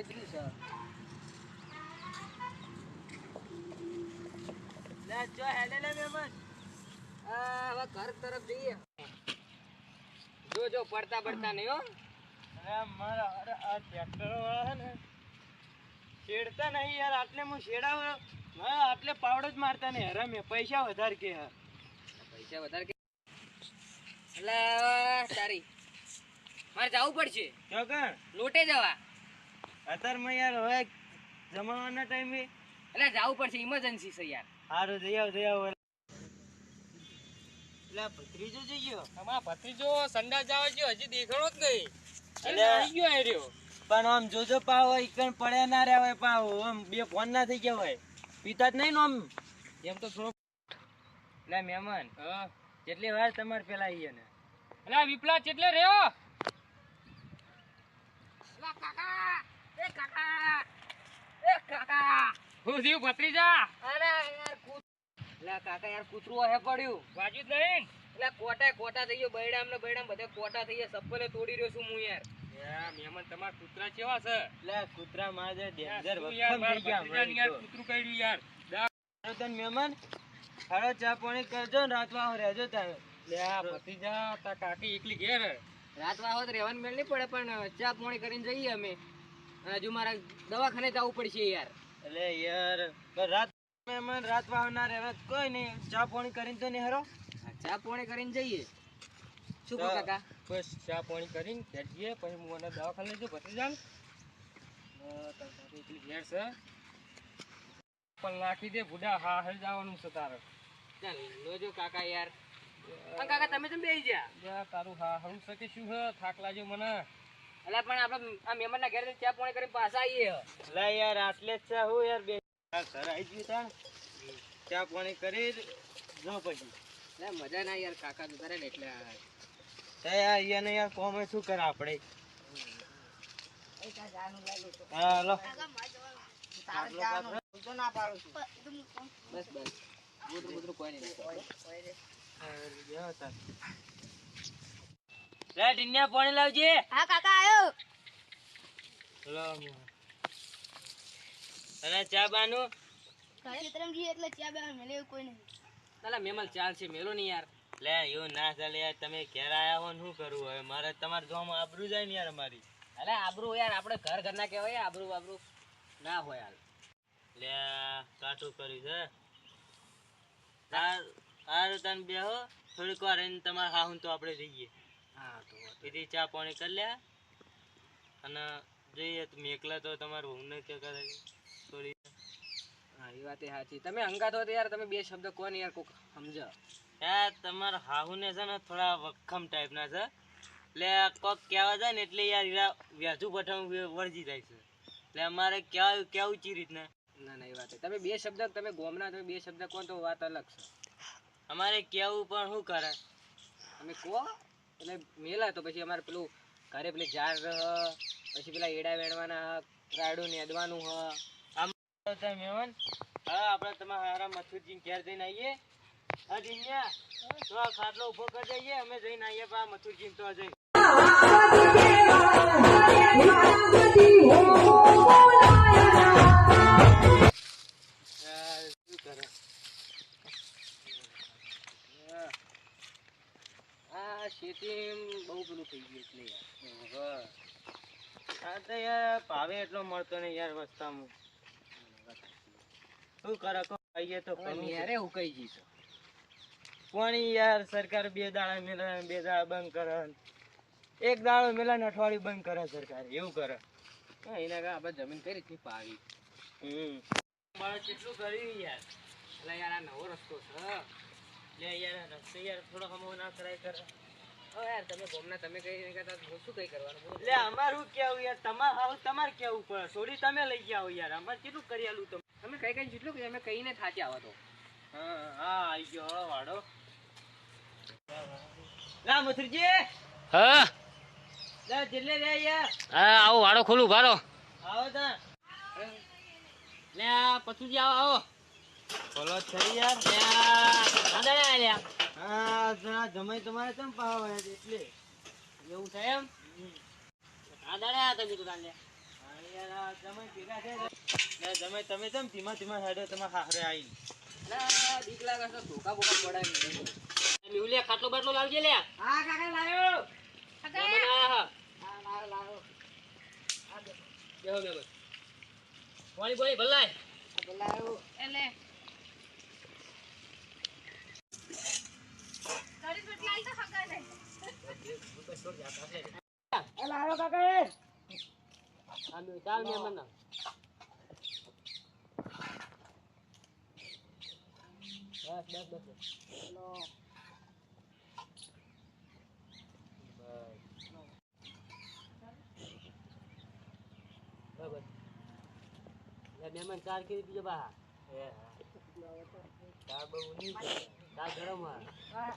ઉતરી છે લે જો હેડે લે મહેમાન આ હવે ઘર તરફ જઈએ જો જો પડતા પડતા નહીં હો અરે મારા અરે આ ટ્રેક્ટર વાળા ને છેડતા નહીં યાર આટલે હું છેડાવ હા આટલે પાવડો જ મારતા નહીં હરામે પૈસા વધારે કે હા પૈસા વધારે કે એટલે તારી. મારે જવું પડશે. લોટે જવા. અત્યારમાં યાર હવે જમાવાના ટાઈમે એટલે જવું પડશે ઇમરજન્સી છે યાર. સારું જઈ આવ જઈ આવ. એટલે ભત્રીજો જઈ ગયો? અમારા ભત્રીજો સંડા જવા ગયો હજી દેખાણો જ નહીં. એટલે આવી ગયો આઈ પણ આમ જોજો પાવ ઈકણ પડ્યા ના રહ્યા હોય પાવ. આમ બે ફોન ના થઈ ગયા હોય. પીતા જ નહીં ને આમ. એમ તો થોડો એટલે મહેમાન કેટલી વાર તમારે પેલા આવીએ ને? એટલે વિપલા કેટલે રહ્યો? કાકા! એ કાકા એ કાકા. હું થયું ભત્રીજા? અરે યાર એટલે કાકા યાર કૂતરું હે પડ્યું. વાજ્યું જ નહીં. એટલે કોટા કોટા થઈ ગયો બૈડામ ને બૈડામ બધે કોટા થઈ ગયા સપ્પલે તોડી રહ્યો છું હું યાર. મહેમાન તમારા કૂતરા કેવા છે? એટલે કૂતરા માજે ડેન્જર વખમ થઈ ગયા યાર કૂતરું કર્યું યાર. તો. તને મહેમાન હાલો ચા પાણી કરજો ને રાત વાહ રહેજો તમે લે તા કાકી એકલી ઘેર રાત વાહો તો રહેવાનું મેળ નહીં પડે પણ ચા પાણી કરીને જઈએ અમે. અને હજુ મારા દવાખાને જવું પડશે યાર. એટલે યાર રાત મહેમાન રાત વાહ ના કોઈ નહીં. ચા પોણી કરીને તો નહીં હરો? ચા પોણી કરીને જઈએ. શું કહો કાકા? બસ ચા પોણી કરીને જઈએ પછી હું મને દવાખાને જો જઉં. જાઉં એકલી ઘેર છે. પણ નાખી દે બુડા હા હે જવાનું છે તારે. ચાલ લોજો કાકા યાર. કાકા તમે તો બેસી જા તારું હા હું શકે શું હે થાક લાગ્યો મને. એટલે પણ આપણે આ મહેમાન ના ઘરે ચા પાણી કરીને પાછા આવીએ. લે યાર આટલે જ છે હું યાર બે ઘર આવી ગયું તાણ ચા પાણી કરી જો પછી. એટલે મજા ના યાર કાકા જતા ને એટલે તે યાર અહીંયાને યાર કોમે શું કરે આપણે? હા લો બસ બસ. કોઈ નહીં. લે ટીન્યા પાણી લાવજે. હા કાકા આવ્યો અને ચા બાનું? ઘરે ખેતરમાં ગઈ એટલે ચા બે મેલે કોઈ નહીં. તાલા ચાલ છે મેલો નહીં યાર. લે એવું ના ચાલે યાર તમે ઘેર આયા હો ને શું કરવું હવે? મારે તમારે જોવામાં આબરૂ જાય ને યાર અમારી. અરે આબરૂ યાર આપણે ઘર ઘરના કહેવાય આબરું આબરું ના હોય હાલ. લે કાઠું કર્યું છે. સારું તને બેહો થોડીક વાર રહીને હા હાહુન તો આપણે જઈએ હા તો એથી ચા પાણી કરી લે અને જોઈએ તો એકલા તો તમારે હું કે કરે સોરી હા એ વાત સાચી. તમે હંગાત હો યાર તમે બે શબ્દ કોને યાર કોક સમજો. યાર તમારા હાહુને છે ને થોડા વખમ ટાઈપના છે. એટલે કોક કહેવા જાય ને એટલે યાર એરા વ્યાજુ પઠાણ વળજી જાય છે. એટલે અમારે કેવું કેવું ચી રીતના? ના ના એ વાત. તમે બે શબ્દ તમે ગોમના તમે બે શબ્દ કહો તો વાત અલગ છે. અમારે કેવું પણ શું કરે? તમે કહો. એટલે મેલા તો પછી અમારે પેલું ઘરે પેલી ઝાડ રહ પછી પેલા એડા વેણવાના રાડું નેદવાનું હ. આમ મેવન, હા, આપણે તમારા હારા મથુરજી ઘેર જઈને આવીએ હા, જીન્યા, તો આ ખાટલો ઊભો કરી દઈએ, અમે જઈને આવીએ પા મથુરજી તો જઈ આ બહુ પેલું થઈ ગયું એટલે યાર. હા તો યાર ભાવે એટલો મળતો નહીં યાર વસ્તામાં. શું કરે કો આઈએ તો. નેરે ઉકાઈ જઈશું. પાણી યાર સરકાર બે દાડા મેલા બે દાડા બંધ કરે એક દાડો મેલા ને અઠવાડિયું બંધ કરે સરકાર. એવું કરે. હા, એના કારણે આપણે જમીન કરી હતી પાવી? હમ. મારે કેટલું કર્યું યાર? એટલે યાર આ નવો રસ્તો છે. લે યાર રસ્તે યાર થોડો હમો ના કરાય કરે હવે યાર તમે ગોમના તમે કઈ નહીં કરતા હું શું કઈ કરવાનું લે અમારું કેવું યાર તમાર હાવ તમારે કેવું પડે છોડી તમે લઈ ગયા હો યાર અમારે કેટલું કરી તમે તમે કઈ કઈ જેટલું કે અમે કહીને થાચી આવો તો હા હા આવી ગયો વાડો લા મથુરજી હા લા જેટલે રે યાર હા આવો વાડો ખોલું ભારો આવો તા લે આ પછુજી આવો આવો બોલો થઈ યાર લે હા જરા જમાઈ તમારે કેમ પાવ એટલે. એવું છે એમ? આ દાડા તમે હા આ લે તમે તમે કેમ ધીમા ધીમા હેડો તમારા હારે આઈ. અલા, બીક ધોકા બોકા પડાય નહીં. મેહુલિયા ખાટલો બાટલો લાવજે લે. હા કાકા હા. બેહો પાણી બોણી ભલાય આ એટલે લાયો કાકા બસ બસ મહેમાન ચાર કેવી બીજો બા બહુ ચાર ગરમ હા.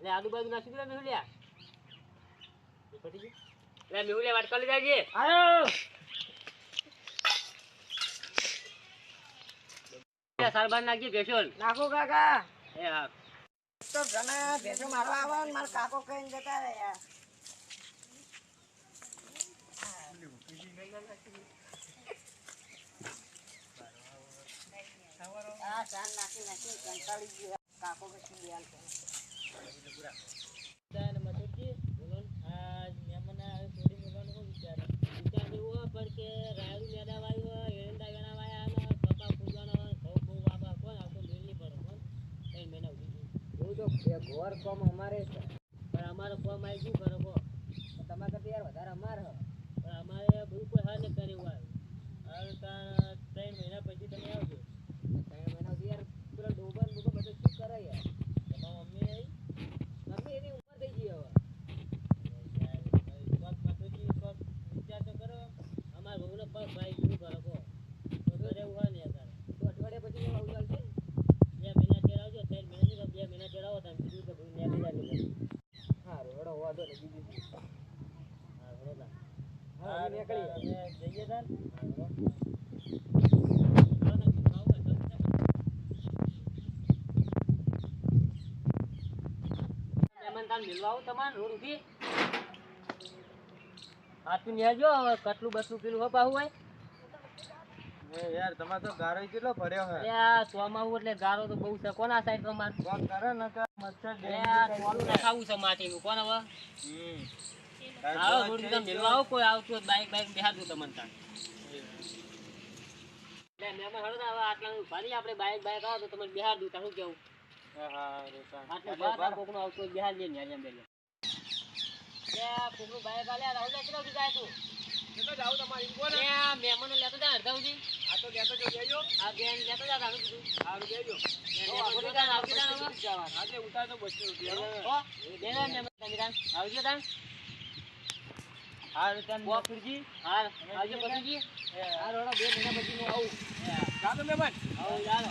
હા. લે આજુબાજુ નાખી દે મેહુલિયા. એ પટી ગયું. લે મેહુલિયા વાટ કરી જાજે આયો. સાર નાખી નાખજે પેશોલ નાખો કાકા. એ હા. તો ઘણા ભેંસો મારવા આવે ને મારા કાકો કહીને જતા રે યાર આ સાન નાખી નાખી કંટાળી ગયો. કાકો કશી બેલ કરે. ઘોર કોમ અમારે છે અમારે કોમ આવી શું કરો કહો તમારે કરતા યાર વધારે અમારે. પણ અમારે બધું કોઈ હા નહીં કર્યું આવ્યું હવે તાર ત્રણ મહિના પછી તમે આવજો ત્રણ મહિના પૂરા યાર પેલો ડોબર બધું શું કરે યાર તમારા મમ્મી હવે. હા રોડો વાંધો ને બીજું શું. હા બરોબર હા અમે નીકળીએ. અમે જઈએ તાર. મહેમાન તાર મિલવા તમારે રોડ ઊભી. હાથું ન્યાજો હવે કટલું બટલું પેલું હપાવું હોય. યાર તમારે તો ગારો કેટલો ભર્યો હે? એટલે ગારો તો બહુ છે. કોના સાઈડ તમારે? કોણ કરે ને કે મચ્છર આ નખાવું છે માટીનું. કોણ હવે? હમ. આવો રોડ તમે મિલવા આવો કોઈ આવતું હોય બાઈક બાઈક બેહાડું તમને તાર એટલે મહેમાન હળો ને હવે આટલા નહીં આપણે. બાઈક બાઈક આવો તો તમને બિહાર તારું કેવું? મહેમાનો લેતો જા અડધા સુધી. આ તો કહેતો જજો આ બેન લેતો જા તારું કીધું સારું દેજો મહેમાન જોતા ને આવતી આજે ઉતાર તો બસો રૂપિયા હો, બે મહેમાન તમે આવજો. હારું તને બો હાર, આવજો પકડજી. આ રોડો બે મહિના પછી હું આવું. ચાલો મહેમાન આવો, ચાલો.